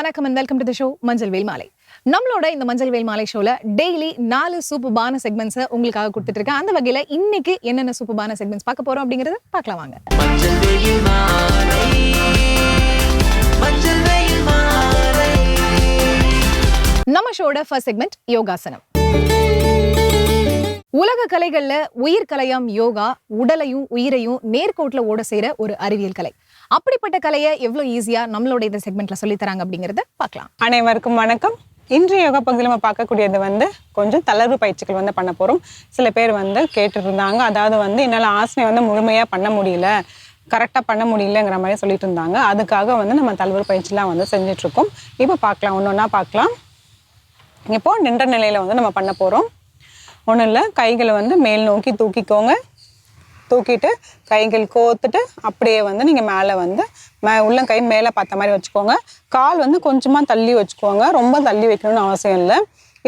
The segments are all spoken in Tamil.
வணக்கம் and welcome to the show மஞ்சள் வேல் மாலை. நம்மளோட இந்த மஞ்சள் வேல் மாலை ஷோல டெய்லி நாலு சூப்பர்பான செக்மெண்ட்ஸை உங்களுக்காக கொடுத்துட்டு இருக்கேன் அந்த வகையில இன்னைக்கு என்னென்ன சூப்பர்பான செக்மெண்ட்ஸ் பார்க்க போறோம் அப்படிங்கறத பார்க்கலாம் வாங்க. நம்ம ஷோட ஃபர்ஸ்ட் செக்மெண்ட் யோகாசனம். உலக கலைகள்ல உயிர் கலையாம் யோகா உடலையும் உயிரையும் நேர்கோட்டுல ஓட செய்யற ஒரு அறிவியல் கலை. அப்படிப்பட்ட கலையை எவ்வளோ ஈஸியாக நம்மளோட இந்த செக்மெண்ட்டில் சொல்லித்தராங்க அப்படிங்கிறத அப்படிங்கறத பார்க்கலாம். அனைவருக்கும் வணக்கம். இன்றைய யோகா பகுதியில் நம்ம பார்க்கக்கூடியது வந்து கொஞ்சம் தளர்வு பயிற்சிகள் வந்து பண்ண போகிறோம் சில பேர் வந்து கேட்டுட்டு இருந்தாங்க அதாவது வந்து என்னால் ஆசனை வந்து முழுமையாக பண்ண முடியல. கரெக்டாக பண்ண முடியலங்கிற மாதிரி சொல்லிட்டு இருந்தாங்க. அதுக்காக வந்து நம்ம தளர்வு பயிற்சிலாம் வந்து செஞ்சிட்ருக்கோம். இப்போ பார்க்கலாம். ஒன்று ஒன்றா பார்க்கலாம். இப்போது நின்ற நிலையில் வந்து நம்ம பண்ண போகிறோம் ஒன்றும் இல்லை கைகளை வந்து மேல் நோக்கி தூக்கிக்கோங்க. தூக்கிட்டு கைகள் கோத்துட்டு அப்படியே வந்து நீங்கள் மேலே வந்து மே உள்ளங்கை மேலே பார்த்த மாதிரி வச்சுக்கோங்க. கால் வந்து கொஞ்சமாக தள்ளி வச்சுக்கோங்க. ரொம்ப தள்ளி வைக்கணும்னு அவசியம் இல்லை.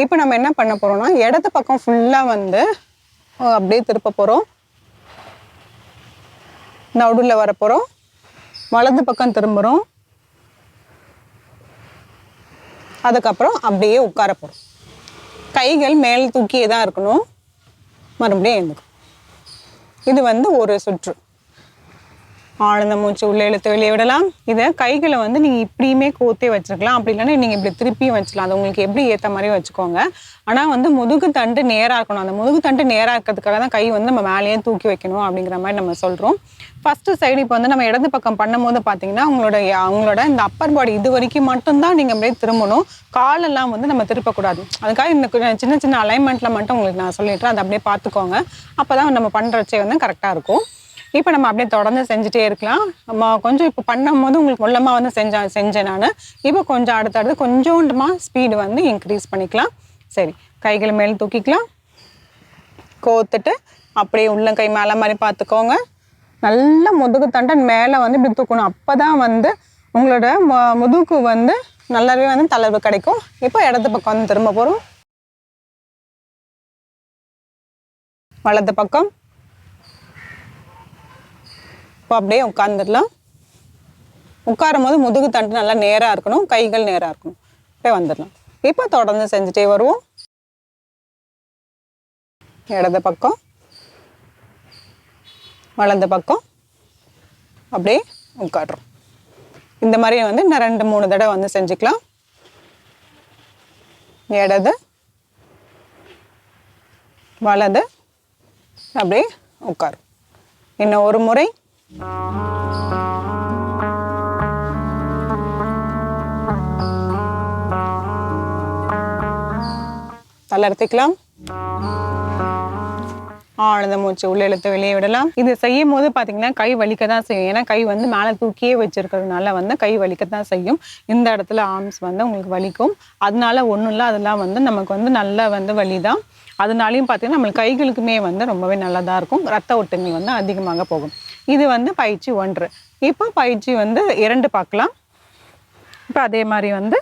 இப்போ நம்ம என்ன பண்ண போகிறோம்னா இடது பக்கம் ஃபுல்லாக வந்து அப்படியே திருப்ப போகிறோம் நடுவில் வர போகிறோம் வலது பக்கம் திரும்புகிறோம் அதுக்கப்புறம் அப்படியே உட்கார போகிறோம் கைகள் மேல் தூக்கியே தான் இருக்கணும். மறுபடியும் எழுந்துக்கும் இது வந்து ஒரு சுற்று. ஆழ்ந்த மூச்சு உள்ளே இழுத்து வெளியே விடலாம். இதை கைகளை வந்து நீங்கள் இப்படியுமே கோத்தே வச்சிருக்கலாம். அப்படி இல்லைன்னா நீங்கள் இப்படி திருப்பியும் வச்சுக்கலாம் அது உங்களுக்கு எப்படி ஏற்ற மாதிரி வச்சுக்கோங்க. ஆனால் வந்து முதுகு தண்டு நேராக இருக்கணும். அந்த முதுகு தண்டு நேராக இருக்கிறதுக்காக தான் கை வந்து நம்ம மேலேயே தூக்கி வைக்கணும் அப்படிங்கிற மாதிரி நம்ம சொல்கிறோம் ஃபஸ்ட்டு சைடு இப்போ வந்து நம்ம இடது பக்கம் பண்ணும்போது பார்த்தீங்கன்னா உங்களோட அவங்களோட இந்த அப்பர் பாடி இது வரைக்கும் மட்டும்தான் நீங்கள் அப்படியே திரும்பணும். காலெல்லாம் வந்து நம்ம திருப்பக்கூடாது. அதுக்காக இந்த சின்ன சின்ன அலைன்மெண்ட்டில் மட்டும் உங்களுக்கு நான் சொல்லிடுறேன். அதை அப்படியே பார்த்துக்கோங்க. அப்போ தான் நம்ம பண்ணுறச்சே வந்து கரெக்டாக இருக்கும். இப்போ நம்ம அப்படியே தொடர்ந்து செஞ்சுட்டே இருக்கலாம். நம்ம கொஞ்சம் இப்போ பண்ணும்போது உங்களுக்கு உள்ளமாக வந்து செஞ்சேன் செஞ்சேன் நான். இப்போ கொஞ்சம் அடுத்தடுத்து கொஞ்சோண்டுமாக ஸ்பீடு வந்து இன்க்ரீஸ் பண்ணிக்கலாம். சரி கைகளை மேல் தூக்கிக்கலாம். கோத்துட்டு அப்படியே உள்ளங்கை மேலே மாதிரி பார்த்துக்கோங்க. நல்ல முதுகு தண்டன் மேலே வந்து இப்படி தூக்கணும். அப்போ தான் வந்து உங்களோட மு- முதுகு வந்து நல்லாவே வந்து தளர்வு கிடைக்கும். இப்போ இடது பக்கம் வந்து திரும்ப போகிறோம் வலது பக்கம். இப்போ அப்படியே உட்காந்துடலாம் உட்காரும் போது முதுகு தண்டு நல்லா நேராக இருக்கணும் கைகள் நேராக இருக்கணும். அப்படியே வந்துடலாம். இப்போ தொடர்ந்து செஞ்சுட்டே வருவோம். இடது பக்கம் வலது பக்கம் அப்படியே உட்காடுறோம் இந்த மாதிரி வந்து நான் ரெண்டு மூணு தடவை வந்து செஞ்சுக்கலாம். இடது வலது அப்படியே உட்காரும் இன்னும் ஒரு முறை. தளர்த்திக்கலாம் ஆழ்ந்த மூச்சு உள்ள இழுத்து வெளியே விடலாம். இது செய்யும் போது பார்த்தீங்கன்னா கை வலிக்க தான் செய்யும். ஏன்னா கை வந்து மேலே தூக்கியே வச்சிருக்கிறதுனால வந்து கை வலிக்க தான் செய்யும். இந்த இடத்துல ஆர்ம்ஸ் வந்து உங்களுக்கு வலிக்கும். அதனால ஒன்றும் இல்லை அதெல்லாம் வந்து நமக்கு வந்து நல்ல வந்து வலி தான் அதனாலையும் பார்த்தீங்கன்னா நம்மளுக்கு கைகளுக்குமே வந்து ரொம்பவே நல்லதாக இருக்கும். ரத்த ஓட்டங்கள் வந்து அதிகமாக போகும். இது வந்து பயிற்சி ஒன்று. இப்போ பயிற்சி வந்து இரண்டு பார்க்கலாம். இப்போ அதே மாதிரி வந்து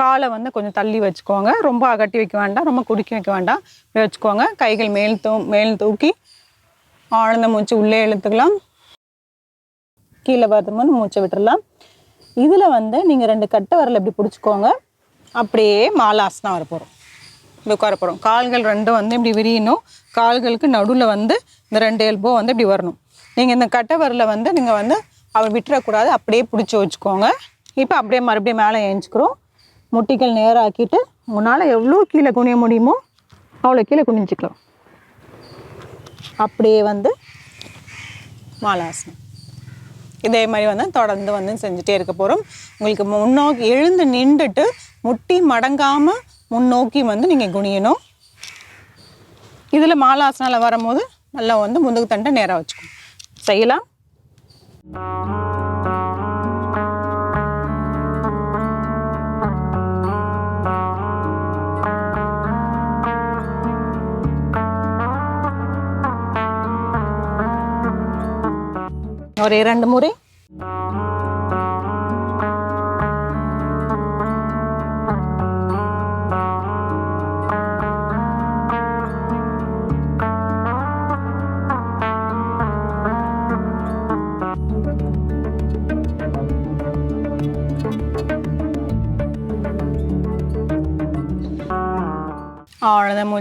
காலை வந்து கொஞ்சம் தள்ளி வச்சுக்கோங்க. ரொம்ப அகட்டி வைக்க வேண்டாம். ரொம்ப குறுக்கி வைக்க வேண்டாம். வச்சுக்கோங்க. கைகள் மேல் தூ மேல் தூக்கி ஆழ்ந்த மூச்சு உள்ளே இழுத்துக்கலாம். கீழே வரும்போது மூச்சை விட்டுறலாம். இதில் வந்து நீங்கள் ரெண்டு கட்டை வரல இப்படி பிடிச்சிக்கோங்க. அப்படியே மாலாசனம் வர போகிறோம் இப்படி உட்கார போகிறோம் கால்கள் ரெண்டும் வந்து இப்படி விரியணும். கால்களுக்கு நடுவில் வந்து இந்த ரெண்டு எல்போ வந்து இப்படி வரணும். நீங்கள் இந்த கட்டவரில் வந்து நீங்கள் வந்து அவர் விட்டுறக்கூடாது. அப்படியே பிடிச்சி வச்சுக்கோங்க. இப்போ அப்படியே மறுபடியும் மேலே ஏஞ்சிக்கிறோம். முட்டிகள் நேராக்கிட்டு உன்னால் எவ்வளோ கீழே குனிய முடியுமோ அவ்வளோ கீழே குனிஞ்சிக்கலாம். அப்படியே வந்து மாலாசனம். இதே மாதிரி வந்து தொடர்ந்து வந்து செஞ்சுட்டே இருக்க போகிறோம் உங்களுக்கு முன்னோக்கி எழுந்து நின்றுட்டு முட்டி மடங்காமல் முன்னோக்கி வந்து நீங்கள் குனியணும். இதில் மாலாசனால வரும்போது நல்லா வந்து முதுகு தண்டை நேராக வச்சுக்கணும். செய்யலாம். ஒரு இரண்டு முறை.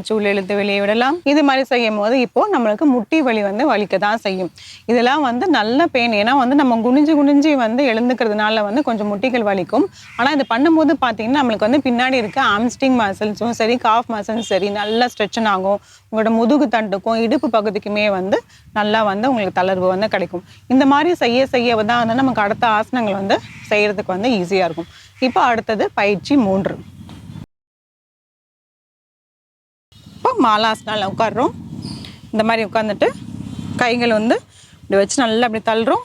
ஆழ்ந்த உள்ள இழுத்து வெளியே விடலாம். இது மாதிரி செய்யும் போது இப்போ நம்மளுக்கு முட்டி வலி வந்து வலிக்க தான் செய்யும். இதெல்லாம் வந்து நல்ல பெயின் ஏன்னா வந்து நம்ம குனிஞ்சு குனிஞ்சு வந்து எழுந்துக்கிறதுனால வந்து கொஞ்சம் முட்டிகள் வலிக்கும். ஆனால் இது பண்ணும்போது பார்த்தீங்கன்னா நம்மளுக்கு வந்து பின்னாடி இருக்க ஆம்ஸ்டிங் மசில்ஸும் சரி காஃப் மசில்ஸும் சரி நல்லா ஸ்ட்ரெச்சன் ஆகும். உங்களோட முதுகு தண்டுக்கும் இடுப்பு பகுதிக்குமே வந்து நல்லா வந்து உங்களுக்கு தளர்வு வந்து கிடைக்கும். இந்த மாதிரி செய்ய செய்ய தான் வந்து நமக்கு அடுத்த ஆசனங்கள் வந்து செய்கிறதுக்கு வந்து ஈஸியாக இருக்கும். இப்போ அடுத்தது பயிற்சி மூன்று. இப்போ மாலாசனால் உட்காடுறோம் இந்த மாதிரி உட்காந்துட்டு கைகள் வந்து இப்படி வச்சு நல்லா இப்படி தள்ளுறோம்.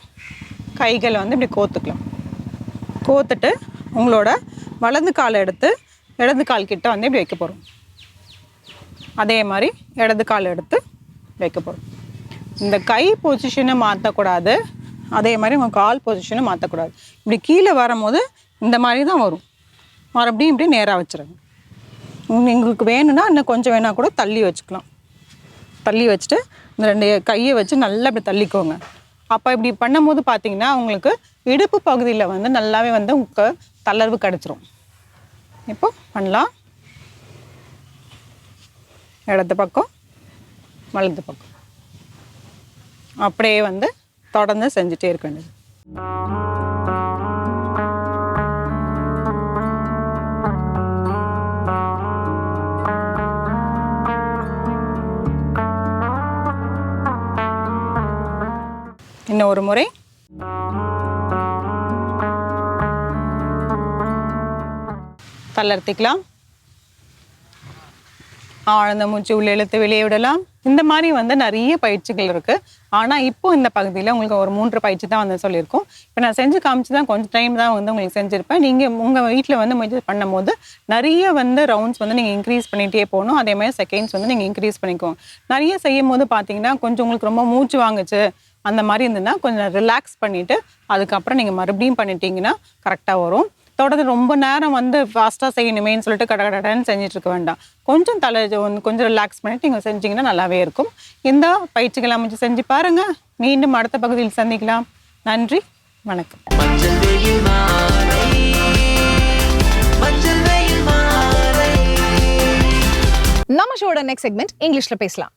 கைகளை வந்து இப்படி கோத்துக்கலாம். கோத்துட்டு உங்களோட வலது காலை எடுத்து இடது கால் கிட்ட வந்து இப்படி வைக்க போகிறோம் அதே மாதிரி இடது கால் எடுத்து வைக்க போகிறோம் இந்த கை பொசிஷனை மாற்றக்கூடாது அதே மாதிரி உங்கள் கால் பொசிஷனை மாற்றக்கூடாது இப்படி கீழே வரும்போது இந்த மாதிரி தான் வரும். மறுபடியும் இப்படி நேராக வச்சுருங்க. எங்களுக்கு வேணும்னா இன்னும் கொஞ்சம் வேணால் கூட தள்ளி வச்சுக்கலாம். தள்ளி வச்சுட்டு இந்த ரெண்டு கையை வச்சு நல்லா இப்படி தள்ளிக்கோங்க. அப்போ இப்படி பண்ணும்போது பார்த்தீங்கன்னா உங்களுக்கு இடுப்பு பகுதியில் வந்து நல்லாவே வந்து உங்களுக்கு தளர்வு கிடச்சிரும். இப்போ பண்ணலாம். இடது பக்கம் வலது பக்கம். அப்படியே வந்து தொடர்ந்து செஞ்சுட்டே இருக்க வேண்டியது. இன்னும் ஒரு முறை. தளர்த்திக்கலாம் ஆழ்ந்த மூச்சு உள்ள இழுத்து வெளியே விடலாம். இந்த மாதிரி வந்து நிறைய பயிற்சிகள் இருக்கு. ஆனா இப்போ இந்த பகுதியில் உங்களுக்கு ஒரு மூன்று பயிற்சி தான் வந்து சொல்லியிருக்கோம். இப்போ நான் செஞ்சு காமிச்சு தான் கொஞ்சம் டைம் தான் வந்து உங்களுக்கு செஞ்சிருப்பேன். நீங்க உங்க வீட்டில் வந்து முயற்சி பண்ணும்போது நிறைய வந்து ரவுண்ட்ஸ் வந்து நீங்க இன்க்ரீஸ் பண்ணிட்டே போகணும். அதே மாதிரி செகண்ட்ஸ் வந்து நீங்க இன்க்ரீஸ் பண்ணிக்கோங்க. நிறைய செய்யும் போது பார்த்தீங்கன்னா கொஞ்சம் உங்களுக்கு ரொம்ப மூச்சு வாங்குச்சு. அந்த மாதிரி இருந்ததுன்னா கொஞ்சம் ரிலாக்ஸ் பண்ணிட்டு அதுக்கப்புறம் நீங்க மறுபடியும் பண்ணிட்டீங்கன்னா கரெக்டாக வரும். தொடர்ந்து ரொம்ப நேரம் வந்து ஃபாஸ்ட்டாக செய்யணுமேன்னு சொல்லிட்டு கட கடன்னு செஞ்சுட்டு இருக்க வேண்டாம். கொஞ்சம் தலை வந்து கொஞ்சம் ரிலாக்ஸ் பண்ணிட்டு நீங்கள் செஞ்சீங்கன்னா நல்லாவே இருக்கும். இந்த பயிற்சிகள் அமைச்சு செஞ்சு பாருங்க. மீண்டும் அடுத்த பகுதியில் சந்திக்கலாம். நன்றி வணக்கம். நம்ம ஷோட நெக்ஸ்ட் செக்மெண்ட் இங்கிலீஷ்ல பேசலாம்.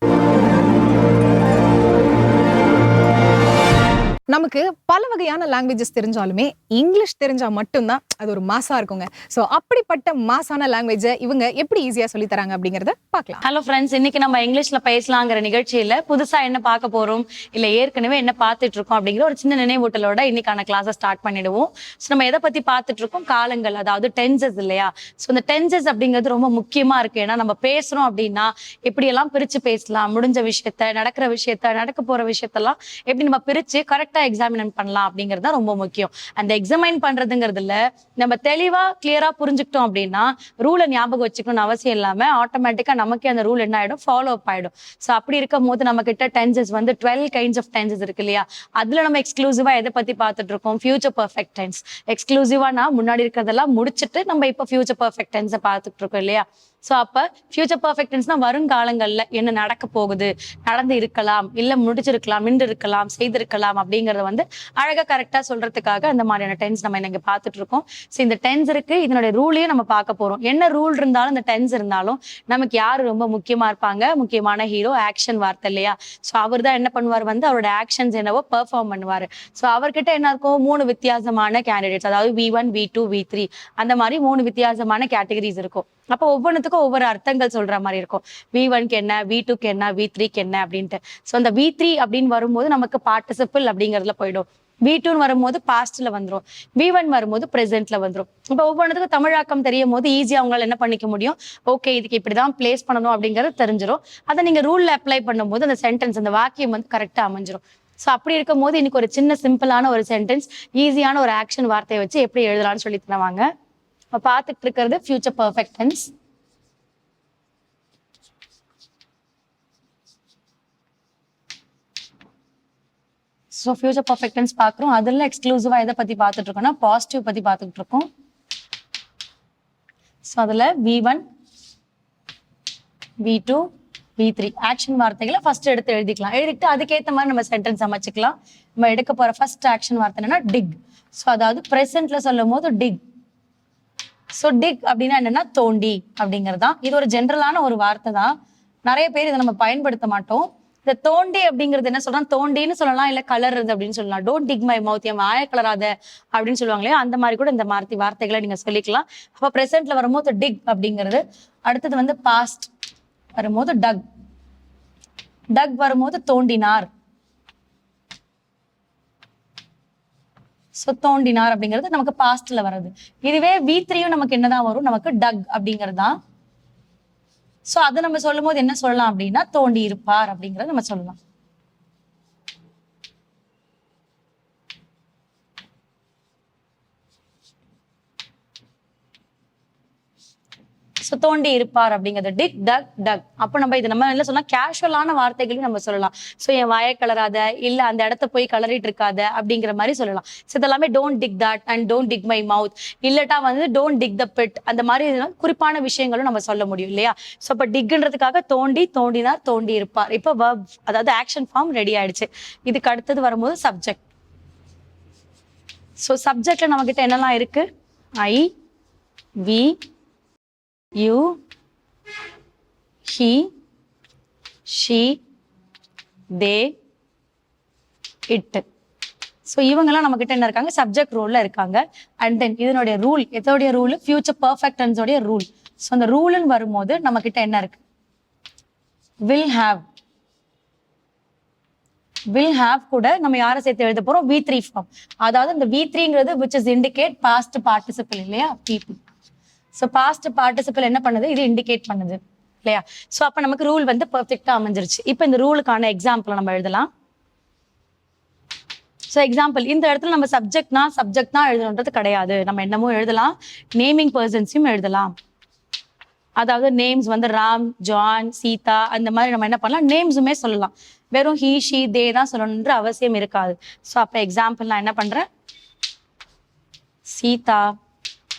நமக்கு பல வகையான லாங்குவேஜஸ் தெரிஞ்சாலுமே இங்கிலீஷ் தெரிஞ்சா மட்டும்தான் அது ஒரு மாசா இருக்குங்க. ஸோ அப்படிப்பட்ட மாசான லாங்குவேஜை இவங்க எப்படி ஈஸியா சொல்லி தராங்க அப்படிங்கறத பார்க்கலாம். ஹலோ ஃப்ரெண்ட்ஸ் இன்னைக்கு நம்ம இங்கிலீஷ்ல பேசலாங்கிற நிகழ்ச்சியில புதுசா என்ன பார்க்க போறோம் இல்லை ஏற்கனவே என்ன பார்த்துட்டு இருக்கோம் அப்படிங்கிற ஒரு சின்ன நினைவூட்டலோட இன்னைக்கான கிளாஸை ஸ்டார்ட் பண்ணிடுவோம். ஸோ நம்ம எதை பத்தி பார்த்துட்டு இருக்கோம்? காலங்கள் அதாவது டென்சஸ் இல்லையா? ஸோ இந்த டென்சஸ் அப்படிங்கிறது ரொம்ப முக்கியமா இருக்கு. ஏன்னா நம்ம பேசுறோம் அப்படின்னா எப்படியெல்லாம் பிரிச்சு பேசலாம்? முடிஞ்ச விஷயத்த நடக்கிற விஷயத்த நடக்க போற விஷயத்தெல்லாம் எப்படி நம்ம பிரிச்சு கரெக்ட் எக்ஸாமின் பண்ணலாம் அப்படிங்கிறது தான் ரொம்ப முக்கியம். அந்த எக்ஸாமைன் பண்றதுங்கிறதுல நம்ம தெளிவா கிளியரா புரிஞ்சுக்கிட்டோம் அப்படின்னா ரூலை ஞாபகம் வச்சுக்கணும்னு அவசியம் இல்லாம ஆட்டோமேட்டிக்கா நமக்கே அந்த ரூல் என்ன ஆயிடும்? ஃபாலோ அப் ஆயிடும். ஸோ அப்படி இருக்கும் போது நம்ம கிட்ட டென்சஸ் வந்து டுவெல் கைண்ட்ஸ் ஆஃப் டென்சஸ் இருக்கு இல்லையா? அதுல நம்ம எக்ஸ்க்ளூசிவா எதை பத்தி பார்த்துட்டு இருக்கோம்? ஃபியூச்சர் பர்ஃபெக்ட் டென்ஸ் எக்ஸ்க்ளூசிவா நான் முன்னாடி இருக்கிறதெல்லாம் முடிச்சுட்டு நம்ம இப்போ ஃபியூச்சர் பர்ஃபெக்ட் டென்ஸை பார்த்துட்டு இருக்கோம் இல்லையா? ஸோ அப்போ ஃபியூச்சர் பர்ஃபெக்டன்ஸ்னா வருங்காலங்களில் என்ன நடக்க போகுது? நடந்து இருக்கலாம் இல்லை முடிச்சிருக்கலாம் நின்று இருக்கலாம் செய்திருக்கலாம் அப்படிங்கிறத வந்து அழகாக கரெக்டாக சொல்றதுக்காக அந்த மாதிரியான டென்ஸ் நம்ம இன்னைக்கு பார்த்துட்டு இருக்கோம் ஸோ இந்த டென்ஸ் இருக்கு இதனுடைய ரூலையும் நம்ம பார்க்க போகிறோம் என்ன ரூல் இருந்தாலும் இந்த டென்ஸ் இருந்தாலும் நமக்கு யார் ரொம்ப முக்கியமாக இருப்பாங்க? முக்கியமான ஹீரோ ஆக்ஷன் வார்த்தை இல்லையா? ஸோ அவர் தான் என்ன பண்ணுவார் வந்து அவரோட ஆக்ஷன்ஸ் என்னவோ பெர்ஃபார்ம் பண்ணுவார். ஸோ அவர்கிட்ட என்ன இருக்கும்? மூணு வித்தியாசமான கேண்டிடேட்ஸ் அதாவது V one V two V three அந்த மாதிரி மூணு வித்தியாசமான கேட்டகரிஸ் இருக்கும். அப்போ ஒவ்வொன்றுத்துக்கும் ஒவ்வொரு அர்த்தங்கள் சொல்ற மாதிரி இருக்கும். வி ஒன்க்கு என்ன வி டூக்கு என்ன வி த்ரீக்கு என்ன அப்படின்ட்டு. ஸோ அந்த வி த்ரீ அப்படின்னு வரும்போது நமக்கு பார்ட்டிசிபிள் அப்படிங்கிறதுல போயிடும். வி டூன்னு வரும்போது பாஸ்ட்ல வந்துடும் வி ஒன் வரும்போது ப்ரெசென்ட்ல வந்துடும் இப்போ ஒவ்வொன்றுத்துக்கும் தமிழாக்கம் தெரியும் போது ஈஸியாக அவங்களால என்ன பண்ணிக்க முடியும்? ஓகே இதுக்கு இப்படிதான் பிளேஸ் பண்ணணும் அப்படிங்கிறது தெரிஞ்சிடும் அதை நீங்க ரூல்ல அப்ளை பண்ணும்போது அந்த சென்டென்ஸ் அந்த வாக்கியம் வந்து கரெக்டாக அமைஞ்சிரும். ஸோ அப்படி இருக்கும் போது இன்னைக்கு ஒரு சின்ன சிம்பிளான ஒரு சென்டென்ஸ் ஈஸியான ஒரு ஆக்ஷன் வார்த்தையை வச்சு எப்படி எழுதலாம்னு சொல்லி தருவாங்க? இப்போ பார்த்துட்டு இருக்கிறது future perfect tense so future perfect tense பார்க்குறோம் அதில் எக்ஸ்க்ளூசிவாக எதை பற்றி பார்த்துட்டு இருக்கோம்னா பாசிட்டிவ் பற்றி பார்த்துட்டு இருக்கோம். ஸோ அதில் V one V two V three action வார்த்தைகளை ஃபர்ஸ்ட் எடுத்து எழுதிக்கலாம். எழுதிட்டு அதுக்கேற்ற மாதிரி நம்ம சென்டென்ஸ் அமைச்சிக்கலாம். நம்ம எடுக்க போகிற ஃபர்ஸ்ட் ஆக்ஷன் வார்த்தை என்னன்னா டிக் ஸோ அதாவது ப்ரெசென்ட்ல சொல்லும் போது டிக் ஸோ டிக் அப்படின்னா என்னன்னா தோண்டி அப்படிங்கிறது தான் இது ஒரு ஜென்ரலான ஒரு வார்த்தை தான் நிறைய பேர் இதை நம்ம பயன்படுத்த மாட்டோம். இந்த தோண்டி அப்படிங்கிறது என்ன சொல்றோம் தோண்டின்னு சொல்லலாம் இல்ல கலருது அப்படின்னு சொல்லலாம். டோன்ட் டிக் மை மவுத் என் ஆய கலராத அப்படின்னு சொல்லுவாங்களே அந்த மாதிரி கூட இந்த மாதிரி வார்த்தைகளை நீங்க சொல்லிக்கலாம். அப்ப பிரசன்ட்ல வரும்போது டிக் அப்படிங்கிறது. அடுத்தது வந்து பாஸ்ட் வரும்போது டக் டக் வரும்போது தோண்டினார். ஸோ தோண்டினார் அப்படிங்கிறது நமக்கு பாஸ்ட்ல வர்றது. இதுவே வி த்ரீயும் நமக்கு என்னதான் வரும்? நமக்கு டக் அப்படிங்கிறது தான். ஸோ அதை நம்ம சொல்லும் போது என்ன சொல்லலாம் அப்படின்னா தோண்டி இருப்பார் அப்படிங்கறத நம்ம சொல்லலாம். ஸோ தோண்டி இருப்பார் அப்படிங்கிறது டிக் டக் டக். அப்போ நம்ம இது நம்ம என்ன சொன்னால் கேஷுவலான வார்த்தைகளையும் நம்ம சொல்லலாம். ஸோ என் வாயை கலராத இல்லை அந்த இடத்த போய் கலரிட்டு இருக்காத அப்படிங்கிற மாதிரி சொல்லலாம். ஸோ இதெல்லாமே don't dig that and don't dig my mouth இல்லட்டா வந்து டோன்ட் டிக் த பிட் அந்த மாதிரி குறிப்பான விஷயங்களும் நம்ம சொல்ல முடியும் இல்லையா? ஸோ இப்போ டிக்ன்றதுக்காக தோண்டி தோண்டினார் தோண்டி இருப்பார். இப்போ verb அதாவது ஆக்ஷன் ஃபார்ம் ரெடி ஆயிடுச்சு. இதுக்கு அடுத்தது வரும்போது சப்ஜெக்ட் ஸோ சப்ஜெக்டில் நம்மக்கிட்ட என்னெல்லாம் இருக்குது I we you he she they it so இவங்கெல்லாம் நம்ம கிட்ட என்ன இருக்காங்க? சப்ஜெக்ட் ரூல்ல இருக்காங்க. அண்ட் தென் இதனுடைய ரூல் எதோடைய ரூல் ஃபியூச்சர் பர்ஃபெக்டன்ஸோடைய ரூல் ஸோ அந்த ரூல்னு வரும்போது நம்ம கிட்ட என்ன இருக்கு? வில் ஹாவ் வில் ஹாவ் கூட நம்ம யாரை சேர்த்து எழுத போறோம்? வி த்ரீ ஃபார்ம் அதாவது இந்த we த்ரீங்கிறது which is indicate past participle இல்லையா? பீப்புள் ஸோ பாஸ்ட் பார்ட்டிசிபிள் என்ன பண்ணுது? இது இண்டிகேட் பண்ணுது. இல்லையா? ஸோ அப்போ நமக்கு ரூல் வந்து பர்ஃபெக்டாக அமைஞ்சிருச்சு. இப்போ இந்த ரூலுக்கான எக்ஸாம்பிள் நம்ம எழுதலாம். ஸோ எக்ஸாம்பிள் இந்த இடத்துல நம்ம சப்ஜெக்ட்னா சப்ஜெக்ட் தான் எழுதணுன்றது கிடையாது. நம்ம என்னமோ எழுதலாம். நேமிங் பர்சன்ஸையும் எழுதலாம். அதாவது நேம்ஸ் வந்து ராம் ஜான் சீதா அந்த மாதிரி நம்ம என்ன பண்ணலாம்? நேம்ஸுமே சொல்லலாம். வெறும் ஹீ ஷீ தே தான் சொல்லணுன்ற அவசியம் இருக்காது. ஸோ அப்போ எக்ஸாம்பிள் நான் என்ன பண்ணுறேன் சீதா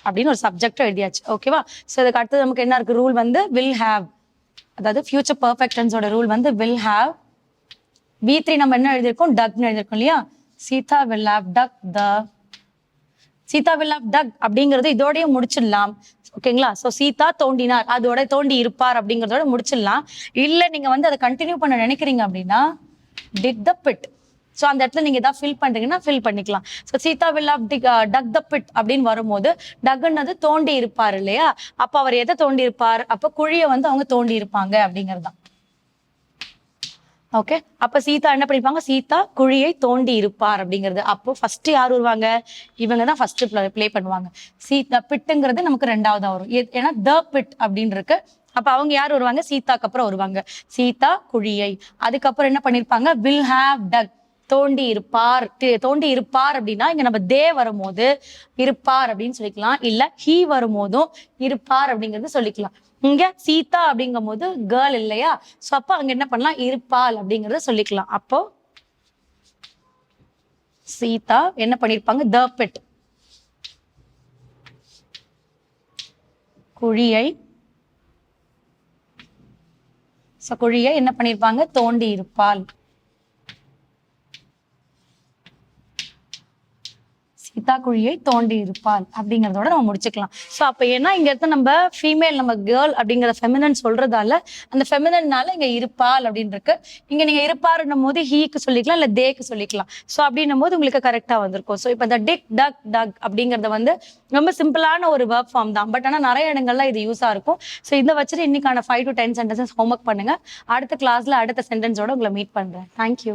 அப்படின்னு ஒரு சப்ஜெக்ட் எழுதியாச்சு. ஓகேவா ஸோ இதுக்கு அடுத்தது நமக்கு என்ன இருக்கு? ரூல் வந்து வில் ஹாவ் அதாவது ஃபியூச்சர் பர்ஃபெக்டன்ஸோட ரூல் வந்து வில் ஹாவ் வி த்ரீ நம்ம என்ன எழுதியிருக்கோம்? டக்னு எழுதியிருக்கோம் இல்லையா? Sita will have dug the Sita will have dug அப்படிங்கிறது இதோடய முடிச்சிடலாம். ஓகேங்களா ஸோ சீதா தோண்டினார். அதோட தோண்டி இருப்பார் அப்படிங்கிறதோட முடிச்சிடலாம். இல்லை நீங்கள் வந்து அதை கண்டினியூ பண்ண நினைக்கிறீங்க அப்படின்னா டிக் த பிட் ஸோ அந்த இடத்துல நீங்க ஏதாவது ஃபில் பண்றீங்கன்னா ஃபில் பண்ணிக்கலாம். So Sita will have dug the pit அப்படின்னு வரும்போது டக்குன்னது தோண்டி இருப்பார் இல்லையா? அப்ப அவர் எதை தோண்டி இருப்பார்? அப்ப குழியை வந்து அவங்க தோண்டி இருப்பாங்க அப்படிங்கிறது தான். ஓகே அப்ப சீதா என்ன பண்ணிருப்பாங்க சீதா குழியை தோண்டி இருப்பார் அப்படிங்கிறது. அப்போ ஃபர்ஸ்ட் யார் வருவாங்க? இவங்க தான் ஃபர்ஸ்ட் ப்ளே பண்ணுவாங்க. சீதா பிட்டுங்கிறது நமக்கு ரெண்டாவதா வரும். ஏன்னா த பிட் அப்படின்னு இருக்கு. அப்ப அவங்க யார் வருவாங்க? சீதாக்கு அப்புறம் வருவாங்க. சீதா குழியை. அதுக்கப்புறம் என்ன பண்ணிருப்பாங்க? வில் ஹாவ் டக் தோண்டி இருப்பார் தோண்டி இருப்பார் அப்படின்னா இங்க நம்ம தே வரும்போது இருப்பார் அப்படின்னு சொல்லிக்கலாம். இல்ல ஹீ வரும்போதும் இருப்பார் அப்படிங்கிறது சொல்லிக்கலாம். இங்க சீதா அப்படிங்கும் போது கேர்ள் இல்லையா? சோ அப்ப அங்க என்ன பண்ணலாம்? இருப்பாள் அப்படிங்கறத சொல்லிக்கலாம். அப்போ சீதா என்ன பண்ணிருப்பாங்க? த பெட் குழியை சோ குழியை என்ன பண்ணிருப்பாங்க? தோண்டி இருப்பாள் சீதா குழியை தோண்டி இருப்பாள் அப்படிங்கறதோட நம்ம முடிச்சுக்கலாம். ஸோ அப்போ ஏன்னா இங்க இடத்துல நம்ம ஃபீமேல் நம்ம கேர்ள் அப்படிங்கிற ஃபெமினன் சொல்றதால அந்த ஃபெமினன்னால இங்க இருப்பாள் அப்படின்னு இருக்கு இங்க நீங்க இருப்பாருன்னும் போது ஹீக்கு சொல்லிக்கலாம் இல்ல தேக்கு சொல்லிக்கலாம். ஸோ அப்படின்னும் போது உங்களுக்கு கரெக்டா வந்திருக்கும். ஸோ இப்போ இந்த டிக் டக் டக் அப்படிங்கறத வந்து ரொம்ப சிம்பிளான ஒரு வேர்க் ஃபார்ம் தான். பட் ஆனா நிறைய இடங்கள்ல இது யூஸா இருக்கும். ஸோ இதை வச்சுட்டு இன்னைக்கான five to ten sentences homework பண்ணுங்க. அடுத்த கிளாஸ்ல அடுத்த சென்டென்ஸோட உங்களை மீட் பண்றேன். தேங்க்யூ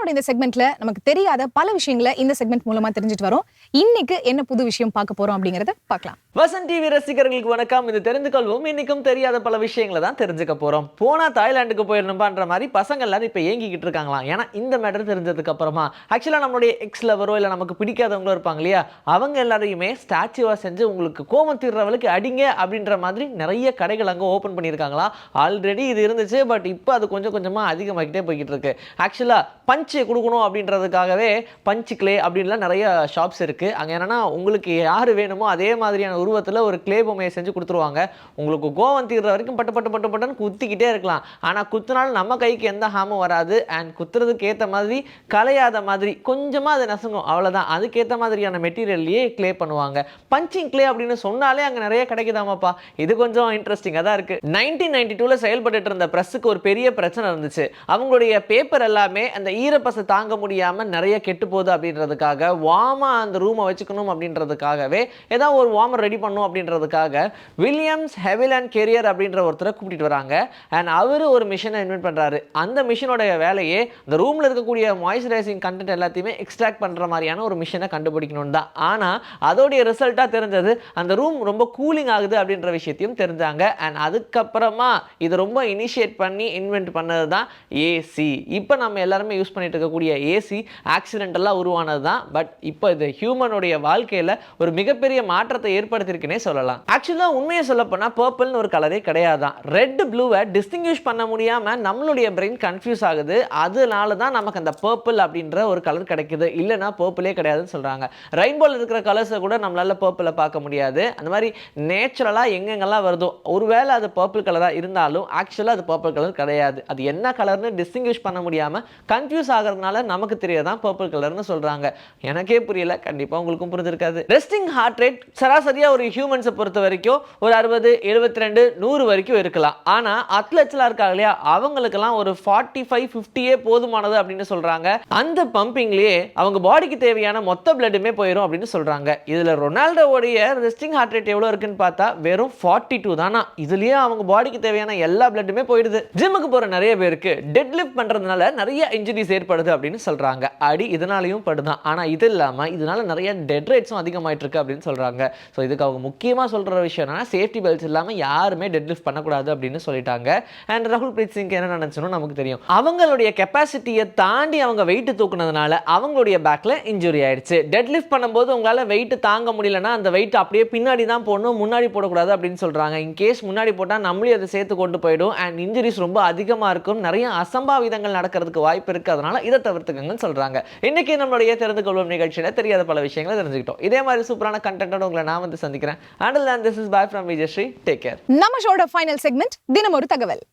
இந்த செக்மெண்ட்ல நமக்கு தெரியாத பல விஷயங்களை இந்த செக்மெண்ட் மூலமா தெரிஞ்சுட்டு வரோம். இன்னைக்கு என்ன புது விஷயம் பார்க்க போறோம் அப்படிங்கறத பார்க்கலாம். வசன் டிவி ரசிகர்களுக்கு வணக்கம். இது தெரிந்து கொள்வோம். இன்னைக்கும் தெரியாத பல விஷயங்களை தான் தெரிஞ்சுக்க போறோம். போனா தாய்லாந்துக்கு போயிடணும்பான்ற மாதிரி பசங்க எல்லாரும் இப்போ ஏங்கிக்கிட்டு இருக்காங்களாம். ஏன்னா இந்த மேட்டர் தெரிஞ்சதுக்கு அப்புறமா ஆக்சுவலா நம்மளுடைய எக்ஸ் லவரோ இல்லை நமக்கு பிடிக்காதவங்களோ இருப்பாங்க இல்லையா? அவங்க எல்லாரையுமே ஸ்டாச்சுவா செஞ்சு உங்களுக்கு கோமம் தீர்றவளுக்கு அடிங்க அப்படின்ற மாதிரி நிறைய கடைகள் அங்கே ஓப்பன் பண்ணியிருக்காங்களாம். ஆல்ரெடி இது இருந்துச்சு பட் இப்போ அது கொஞ்சம் கொஞ்சமாக அதிகமாகிட்டே போய்கிட்டு இருக்கு. ஆக்சுவலாக பஞ்சு கொடுக்கணும் அப்படின்றதுக்காகவே பஞ்சு கிளே அப்படின்லாம் நிறைய ஷாப்ஸ் இருக்குது அங்கே என்னன்னா உங்களுக்கு யார் வேணுமோ அதே மாதிரியான உருவத்தில் ஒரு கிளே பொம்மையை செஞ்சு கொடுத்துருவாங்க. உங்களுக்கு கோவம் தீர்ற வரைக்கும் பட்டு பட்டு பட்டு பட்டுன்னு குத்திக்கிட்டே இருக்கலாம். ஆனால் குத்துனாலும் நம்ம கைக்கு எந்த ஹாமும் வராது. அண்ட் குத்துறதுக்கு ஏற்ற மாதிரி கலையாத மாதிரி கொஞ்சமாக அது நசுங்கும். அவ்வளோதான் அதுக்கேற்ற மாதிரியான மெட்டீரியல்லையே க்ளே பண்ணுவாங்க. பஞ்சிங் கிளே அப்படின்னு சொன்னாலே அங்கே நிறைய கிடைக்குதாமாப்பா. இது கொஞ்சம் இன்ட்ரெஸ்டிங்காக தான் இருக்குது நைன்டீன் நைன்டி டூவில் செயல்பட்டு இருந்த ப்ரெஸ்ஸுக்கு ஒரு பெரிய பிரச்சனை இருந்துச்சு. அவங்களுடைய பேப்பர் எல்லாமே அந்த ஈரப்ப ஈரப்பசை தாங்க முடியாமல் நிறைய கெட்டு போகுது அப்படின்றதுக்காக வார்மாக அந்த ரூமை வச்சுக்கணும் அப்படின்றதுக்காகவே ஏதாவது ஒரு வார்மர் ரெடி பண்ணும் அப்படின்றதுக்காக வில்லியம்ஸ் ஹெவில் அண்ட் கெரியர் அப்படின்ற ஒருத்தரை கூப்பிட்டு வராங்க. அண்ட் அவர் ஒரு மிஷினை இன்வென்ட் பண்ணுறாரு அந்த மிஷினோட வேலையே அந்த ரூமில் இருக்கக்கூடிய மாய்ஸ்சரைசிங் கண்டென்ட் எல்லாத்தையுமே எக்ஸ்ட்ராக்ட் பண்ணுற மாதிரியான ஒரு மிஷினை கண்டுபிடிக்கணும்னு தான். ஆனால் அதோடைய ரிசல்ட்டாக தெரிஞ்சது அந்த ரூம் ரொம்ப கூலிங் ஆகுது அப்படின்ற விஷயத்தையும் தெரிஞ்சாங்க. அண்ட் அதுக்கப்புறமா இது ரொம்ப இனிஷியேட் பண்ணி இன்வென்ட் பண்ணது தான் ஏசி இப்போ நம்ம எல்லாருமே யூஸ் பண்ணிட்டு இருக்கக்கூடிய ஏசி ஆக்சிடென்டெல்லாம் உருவானது தான் பட் இப்போ இது ஹியூமனுடைய வாழ்க்கையில் ஒரு மிகப்பெரிய மாற்றத்தை ஏற்படுத்தியிருக்குன்னே சொல்லலாம். ஆக்சுவலாக உண்மையை சொல்லப்போனால் பர்பிள்னு ஒரு கலரே கிடையாதான். ரெட் ப்ளூவை டிஸ்டிங்விஷ் பண்ண முடியாமல் நம்மளுடைய பிரெயின் கன்ஃபியூஸ் ஆகுது. அதனால தான் நமக்கு அந்த பர்பிள் அப்படின்ற ஒரு கலர் கிடைக்குது. இல்லைனா பர்பிளே கிடையாதுன்னு சொல்கிறாங்க ரெயின்போவில் இருக்கிற கலர்ஸை கூட நம்மளால் பர்பிளை பார்க்க முடியாது. அந்த மாதிரி நேச்சுரலாக எங்கெங்கெல்லாம் வருதோ ஒருவேளை அது பர்பிள் கலராக இருந்தாலும் ஆக்சுவலாக அது பர்பிள் கலர் கிடையாது. அது என்ன கலர்னு டிஸ்டிங்விஷ் பண்ண முடியாமல் கன்ஃபியூஸ் ஆகுது. ஆகிறதுனால நமக்கு தெரியாதான் பர்பிள் கலர்னு சொல்கிறாங்க எனக்கே புரியல. கண்டிப்பாக உங்களுக்கும் புரிஞ்சிருக்காது. ரெஸ்டிங் ஹார்ட் ரேட் சராசரியாக ஒரு ஹியூமன்ஸை பொறுத்த வரைக்கும் ஒரு அறுபது எழுபத்தி ரெண்டு நூறு வரைக்கும் இருக்கலாம். ஆனால் அத்லெட்ஸ்லாம் இருக்காங்க இல்லையா? அவங்களுக்கெல்லாம் ஒரு ஃபார்ட்டி ஃபைவ் ஃபிஃப்டியே போதுமானது அப்படின்னு சொல்கிறாங்க அந்த பம்பிங்லேயே அவங்க பாடிக்கு தேவையான மொத்த பிளட்டுமே போயிடும் அப்படின்னு சொல்கிறாங்க இதில் ரொனால்டோவுடைய ரெஸ்டிங் ஹார்ட் ரேட் எவ்வளோ இருக்குன்னு பார்த்தா வெறும் ஃபார்ட்டி டூ தானா? இதுலேயே அவங்க பாடிக்கு தேவையான எல்லா பிளட்டுமே போயிடுது. ஜிம்முக்கு போகிற நிறைய பேருக்கு டெட் லிஃப்ட் பண்ணுறதுனால நிறைய இன்ஜுரிஸ் படுது அப்படின்னு சொல்கிறாங்க அடி இதனாலையும் படுதான். ஆனால் இது இல்லாமல் இதனால நிறைய டெட் ரேட்ஸும் அதிகமாயிட்டு இருக்கு அப்படின்னு சொல்கிறாங்க ஸோ இதுக்கு அவங்க முக்கியமாக சொல்கிற விஷயம் என்னன்னா சேஃப்டி பெல்ட்ஸ் இல்லாமல் யாருமே டெட் லிஃப்ட் பண்ணக்கூடாது அப்படின்னு சொல்லிட்டாங்க. அண்ட் ராகுல் பிரீத் சிங் என்ன நினச்சனும் நமக்கு தெரியும். அவங்களுடைய கெப்பாசிட்டியை தாண்டி அவங்க வெயிட் தூக்குனதுனால அவங்களுடைய பேக்கில் இன்ஜுரி ஆயிடுச்சு. டெட் லிஃப்ட் பண்ணும்போது உங்களால் வெயிட் தாங்க முடியலன்னா அந்த வெயிட் அப்படியே பின்னாடி தான் போடணும் முன்னாடி போடக்கூடாது அப்படின்னு சொல்கிறாங்க இன்கேஸ் முன்னாடி போட்டால் நம்மளே அதை சேர்த்து கொண்டு போயிடும். அண்ட் இன்ஜுரிஸ் ரொம்ப அதிகமாக இருக்கும் நிறைய அசம்பாவிதங்கள் நடக்கிறதுக்கு வாய்ப்பு இருக்குது அதனால இதை தவிர்த்துக்கங்கன்னு சொல்கிறாங்க இன்னைக்கு நம்மளுடைய தெரிந்து கொள்வோம் நிகழ்ச்சியில் தெரியாத பல விஷயங்களை தெரிஞ்சுக்கிட்டோம். இதே மாதிரி சூப்பரான கண்டென்ட்டோட உங்களை நான் வந்து சந்திக்கிறேன். And then this is bye from Vijayashree take care நம்ம ஷோட ஃபைனல் செக்மெண்ட் தினம் ஒரு தகவல்.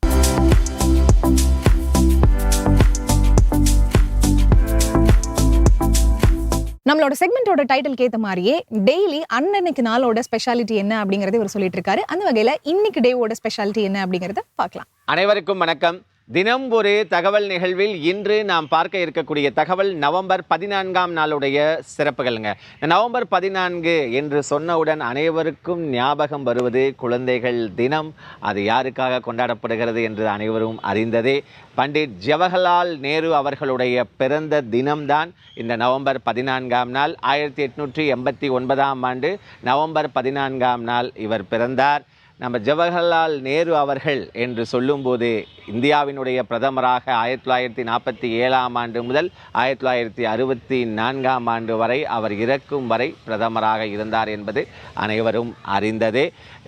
நம்மளோட செக்மெண்டோட டைட்டில் ஏத்த மாதிரியே டெய்லி அன்னன்னைக்கு நாளோட ஸ்பெஷாலிட்டி என்ன அப்படிங்கறத இவர் சொல்லிட்டு இருக்காரு. அந்த வகையில இன்னைக்கு டேவோட ஸ்பெஷாலிட்டி என்ன அப்படிங்கறத பார்க்கலாம். அனைவருக்கும் வணக்கம். தினம் ஒரு தகவல் நிகழ்வில் இன்று நாம் பார்க்க இருக்கக்கூடிய தகவல் நவம்பர் பதினான்காம் நாளுடைய சிறப்புகள்ங்க. நவம்பர் பதினான்கு என்று சொன்னவுடன் அனைவருக்கும் ஞாபகம் வருவது குழந்தைகள் தினம். அது யாருக்காக கொண்டாடப்படுகிறது என்று அனைவரும் அறிந்ததே. பண்டிட் ஜவஹர்லால் நேரு அவர்களுடைய பிறந்த தினம்தான் இந்த நவம்பர் பதினான்காம் நாள். ஆயிரத்தி எட்நூற்றி எண்பத்தி ஒன்பதாம் ஆண்டு நவம்பர் பதினான்காம் நாள் இவர் பிறந்தார். நம்ம ஜவஹர்லால் நேரு அவர்கள் என்று சொல்லும்போது இந்தியாவினுடைய பிரதமராக ஆயிரத்தி தொள்ளாயிரத்தி நாற்பத்தி ஏழாம் ஆண்டு முதல் ஆயிரத்தி தொள்ளாயிரத்தி அறுபத்தி நான்காம் ஆண்டு வரை அவர் இறக்கும் வரை பிரதமராக இருந்தார் என்பது அனைவரும் அறிந்ததே.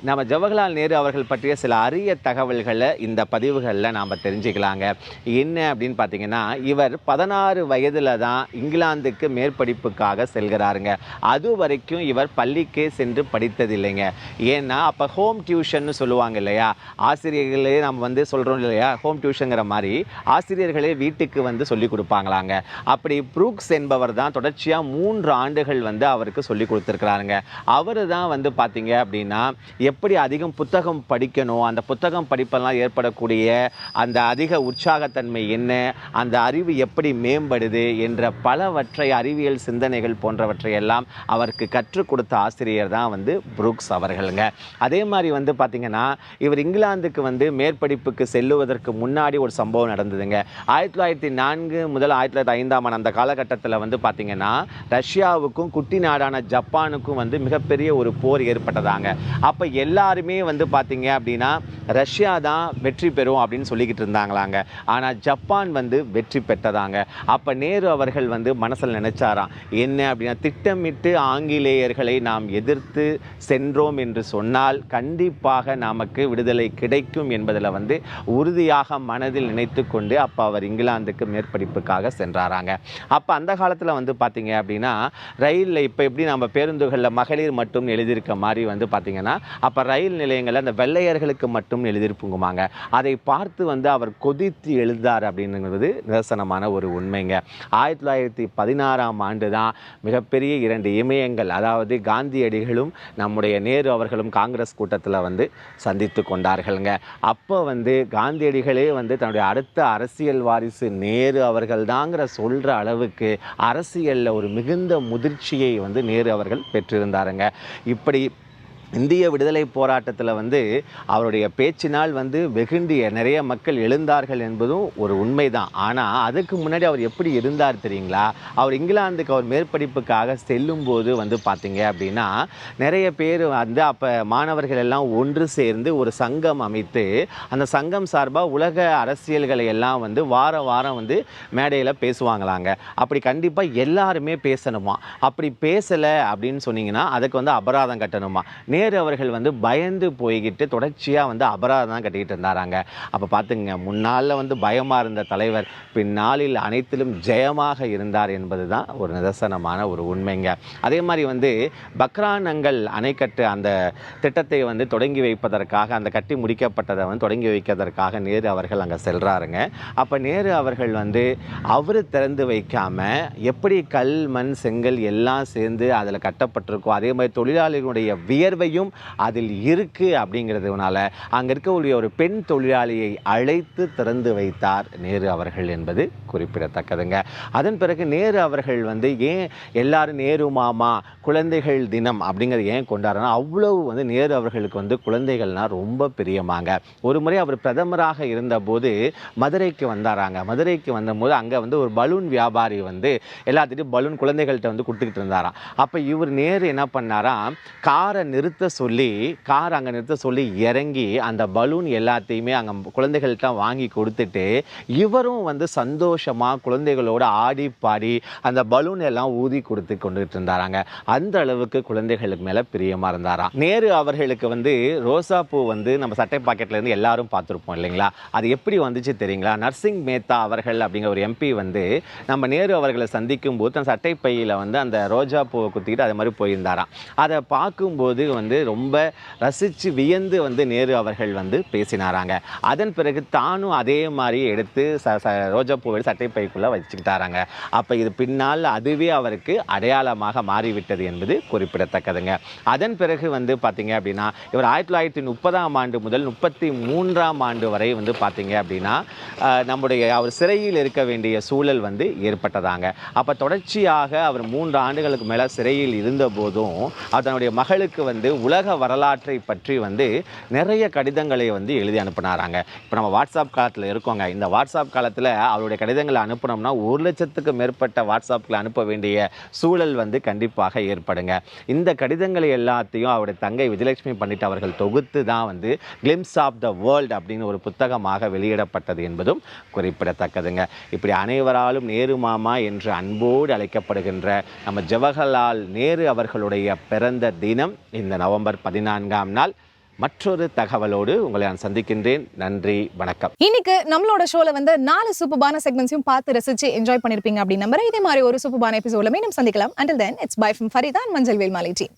நம்ம ஜவஹர்லால் நேரு அவர்கள் பற்றிய சில அரிய தகவல்களை இந்த பதிவுகளில் நாம் தெரிஞ்சுக்கலாங்க. என்ன அப்படின்னு பார்த்தீங்கன்னா இவர் பதினாறு வயதில் தான் இங்கிலாந்துக்கு மேற்படிப்புக்காக செல்கிறாருங்க. அது வரைக்கும் இவர் பள்ளிக்கே சென்று படித்ததில்லைங்க. ஏன்னா அப்போ ஹோம் டியூ டியூஷன்னு சொல்லுவாங்க இல்லையா? ஆசிரியர்களே நம்ம வந்து சொல்கிறோம் இல்லையா? ஹோம் டியூஷனுங்கிற மாதிரி ஆசிரியர்களே வீட்டுக்கு வந்து சொல்லி கொடுப்பாங்களாங்க. அப்படி ப்ரூக்ஸ் என்பவர் தான் தொடர்ச்சியாக மூன்று ஆண்டுகள் வந்து அவருக்கு சொல்லி கொடுத்துருக்குறாருங்க. அவர் தான் வந்து பார்த்தீங்க அப்படின்னா எப்படி அதிகம் புத்தகம் படிக்கணும் அந்த புத்தகம் படிப்பெல்லாம் ஏற்படக்கூடிய அந்த அதிக உற்சாகத்தன்மை என்ன அந்த அறிவு எப்படி மேம்படுது என்ற பலவற்றை அறிவியல் சிந்தனைகள் போன்றவற்றை எல்லாம் அவருக்கு கற்றுக் கொடுத்த ஆசிரியர் தான் வந்து புரூக்ஸ் அவர்களுங்க. அதே மாதிரி வந்து பார்த்தீங்கன்னா இவர் இங்கிலாந்துக்கு வந்து மேற்படிப்புக்கு செல்லுவதற்கு முன்னாடி ஒரு சம்பவம் நடந்ததுங்க. ஆயிரத்தி தொள்ளாயிரத்தி நான்கு முதல் ஆயிரத்தி தொள்ளாயிரத்தி ஐந்தாம் ஆண்டு அந்த காலகட்டத்தில் வந்து பார்த்தீங்கன்னா ரஷ்யாவுக்கும் குட்டி நாடான ஜப்பானுக்கும் வந்து மிகப்பெரிய ஒரு போர் ஏற்பட்டதாங்க. அப்போ எல்லாருமே வந்து பார்த்தீங்க அப்படின்னா ரஷ்யா தான் வெற்றி பெறும் அப்படின்னு சொல்லிக்கிட்டு இருந்தாங்களாங்க. ஆனால் ஜப்பான் வந்து வெற்றி பெற்றதாங்க. அப்போ நேரு அவர்கள் வந்து மனசில் நினைச்சாராம் என்ன அப்படின்னா திட்டமிட்டு ஆங்கிலேயர்களை நாம் எதிர்த்து சென்றோம் என்று சொன்னால் கண்டிப்பாக கண்டிப்பாக நமக்கு விடுதலை கிடைக்கும் என்பதில் வந்து உறுதியாக மனதில் நினைத்து கொண்டு அப்போ அவர் இங்கிலாந்துக்கு மேற்படிப்புக்காக சென்றாராங்க. அப்போ அந்த காலத்தில் வந்து பார்த்தீங்க அப்படின்னா ரயிலில் இப்போ எப்படி நம்ம பேருந்துகளில் மகளிர் மட்டும் எழுதியிருக்க மாதிரி வந்து பார்த்தீங்கன்னா அப்போ ரயில் நிலையங்களில் அந்த வெள்ளையர்களுக்கு மட்டும் எழுதியிருப்புங்குமாங்க அதை பார்த்து வந்து அவர் கொதித்து எழுதார் அப்படிங்கிறது நிதர்சனமான ஒரு உண்மைங்க. ஆயிரத்தி தொள்ளாயிரத்தி பதினாறாம் ஆண்டு தான் மிகப்பெரிய இரண்டு இமயங்கள் அதாவது காந்தியடிகளும் நம்முடைய நேரு அவர்களும் காங்கிரஸ் கூட்டத்தில் வந்து வந்து சந்தித்து கொண்டார்கள்ங்க. அப்போ வந்து காந்தியடிகளே வந்து தன்னுடைய அடுத்த அரசியல் வாரிசு நேரு அவர்கள் தாங்கிற சொல்கிற அளவுக்கு அரசியலில் ஒரு மிகுந்த முதிர்ச்சியை வந்து நேரு அவர்கள் பெற்றிருந்தாருங்க. இப்படி இந்திய விடுதலை போராட்டத்தில் வந்து அவருடைய பேச்சினால் வந்து வெகுண்டிய நிறைய மக்கள் எழுந்தார்கள் என்பதும் ஒரு உண்மைதான். ஆனால் அதுக்கு முன்னாடி அவர் எப்படி இருந்தார் தெரியுங்களா? அவர் இங்கிலாந்துக்கு அவர் மேற்படிப்புக்காக செல்லும்போது வந்து பார்த்தீங்க அப்படின்னா நிறைய பேர் வந்து அப்போ மாணவர்கள் எல்லாம் ஒன்று சேர்ந்து ஒரு சங்கம் அமைத்து அந்த சங்கம் சார்பாக உலக அரசியல்களை எல்லாம் வந்து வார வாரம் வந்து மேடையில் பேசுவாங்களாங்க. அப்படி கண்டிப்பாக எல்லாருமே பேசணுமா? அப்படி பேசலை அப்படின்னு சொன்னீங்கன்னா அதுக்கு வந்து அபராதம் கட்டணுமா? நேரு அவர்கள் வந்து பயந்து போய்கிட்டு தொடர்ச்சியாக வந்து அபராதம் தான் கட்டிக்கிட்டு இருந்தாராங்க. அப்போ பார்த்துங்க முன்னால் வந்து பயமாக இருந்த தலைவர் பின்னாளில் அனைத்திலும் ஜெயமாக இருந்தார் என்பது தான் ஒரு நிதர்சனமான ஒரு உண்மைங்க. அதே மாதிரி வந்து பக்ரானங்கள் அணைக்கட்டு அந்த திட்டத்தை வந்து தொடங்கி வைப்பதற்காக அந்த கட்டி முடிக்கப்பட்டதை வந்து தொடங்கி வைக்கிறதற்காக நேரு அவர்கள் அங்கே செல்கிறாருங்க அப்போ நேரு அவர்கள் வந்து அவர் திறந்து வைக்காமல் எப்படி கல் மண் செங்கல் எல்லாம் சேர்ந்து அதில் கட்டப்பட்டிருக்கோ அதே மாதிரி தொழிலாளிகளுடைய வியர்வை வியர்வையும் அதில் இருக்குது அப்படிங்கிறதுனால அங்கே இருக்கக்கூடிய ஒரு பெண் தொழிலாளியை அழைத்து திறந்து வைத்தார் நேரு அவர்கள் என்பது குறிப்பிடத்தக்கதுங்க. அதன் பிறகு நேரு அவர்கள் வந்து ஏன் எல்லாரும் நேரு மாமா குழந்தைகள் தினம் அப்படிங்கிறது ஏன் கொண்டாடுறோம்னா அவ்வளவு வந்து நேரு அவர்களுக்கு வந்து குழந்தைகள்னால் ரொம்ப பிரியமாங்க. ஒரு முறை அவர் பிரதமராக இருந்தபோது மதுரைக்கு வந்தாராங்க. மதுரைக்கு வந்தபோது அங்கே வந்து ஒரு பலூன் வியாபாரி வந்து எல்லாத்திட்டையும் பலூன் குழந்தைகள்கிட்ட வந்து கொடுத்துக்கிட்டு இருந்தாராம். அப்போ இவர் நேரு என்ன பண்ணாராம்? காரை நிறுத்த நிறுத்த சொல்லி கார் அங்கே நிறுத்த சொல்லி இறங்கி அந்த பலூன் எல்லாத்தையுமே அங்கே குழந்தைகள்கிட்ட வாங்கி கொடுத்துட்டு இவரும் வந்து சந்தோஷமாக குழந்தைகளோட ஆடி பாடி அந்த பலூன் எல்லாம் ஊதி கொடுத்து கொண்டுட்டு இருந்தாராங்க. அந்த அளவுக்கு குழந்தைகளுக்கு மேலே பிரியமாக இருந்தாராம் நேரு அவர்களுக்கு வந்து ரோசா பூ வந்து நம்ம சட்டை பாக்கெட்லேருந்து எல்லாரும் பார்த்துருப்போம் இல்லைங்களா? அது எப்படி வந்துச்சு தெரியுங்களா? நர்சிங் மேத்தா அவர்கள் அப்படிங்கிற ஒரு எம்பி வந்து நம்ம நேரு அவர்களை சந்திக்கும் போது தன் சட்டை பையில் வந்து அந்த ரோஜா பூவை குத்திக்கிட்டு அது மாதிரி போயிருந்தாராம். அதை பார்க்கும்போது வந்து வந்து ரொம்ப ரசித்து வியந்து வந்து நேரு அவர்கள் வந்து பேசினாராங்க. அதன் பிறகு தானும் அதே மாதிரி எடுத்து ச ச ரோஜா பூவை சட்டைப்பைக்குள்ளே வச்சுக்கிட்டாராங்க. அப்போ இது பின்னால் அதுவே அவருக்கு அடையாளமாக மாறிவிட்டது என்பது குறிப்பிடத்தக்கதுங்க. அதன் பிறகு வந்து பார்த்தீங்க அப்படின்னா இவர் ஆயிரத்தி தொள்ளாயிரத்தி முப்பதாம் ஆண்டு முதல் முப்பத்தி மூன்றாம் ஆண்டு வரை வந்து பார்த்தீங்க அப்படின்னா நம்முடைய அவர் சிறையில் இருக்க வேண்டிய சூழல் வந்து ஏற்பட்டதாங்க. அப்போ தொடர்ச்சியாக அவர் மூன்று ஆண்டுகளுக்கு மேலே சிறையில் இருந்த போதும் அவர் தன்னுடைய மகளுக்கு வந்து உலக வரலாற்றை பற்றி வந்து நிறைய கடிதங்களை வந்து எழுதி அனுப்புனாராங்க. இப்போ நம்ம வாட்ஸ்அப் காலத்தில் இருக்கோங்க. இந்த வாட்ஸ்அப் காலத்தில் அவருடைய கடிதங்களை அனுப்பினோம்னா ஒரு லட்சத்துக்கு மேற்பட்ட வாட்ஸ்அப்பில் அனுப்ப வேண்டிய சூழல் வந்து கண்டிப்பாக ஏற்படுங்க. இந்த கடிதங்களை எல்லாத்தையும் அவருடைய தங்கை விஜயலட்சுமி பண்டிட் அவர்கள் தொகுத்து தான் வந்து கிளிம்ஸ் ஆஃப் த வேர்ல்ட் அப்படின்னு ஒரு புத்தகமாக வெளியிடப்பட்டது என்பதும் குறிப்பிடத்தக்கதுங்க. இப்படி அனைவராலும் நேரு மாமா என்று அன்போடு அழைக்கப்படுகின்ற நம்ம ஜவஹர்லால் நேரு அவர்களுடைய பிறந்த தினம் இந்த நவம்பர் பதினான்காம் நாள். மற்றொரு தகவலோடு உங்களை நான் சந்திக்கின்றேன். நன்றி வணக்கம். இன்னைக்கு நம்மளோட ஷோல வந்து நாலு சூப்பர்பான செக்மெண்ட்ஸையும் பார்த்து ரசிச்சு என்ஜாய் பண்ணிருப்பீங்க அப்படின்னு நம்புறேன். இதே மாதிரி ஒரு சூப்பர்பான எபிசோட்ல மீண்டும் சந்திக்கலாம். Until then it's bye from Farida மஞ்சள் வேல்மாலி டீம்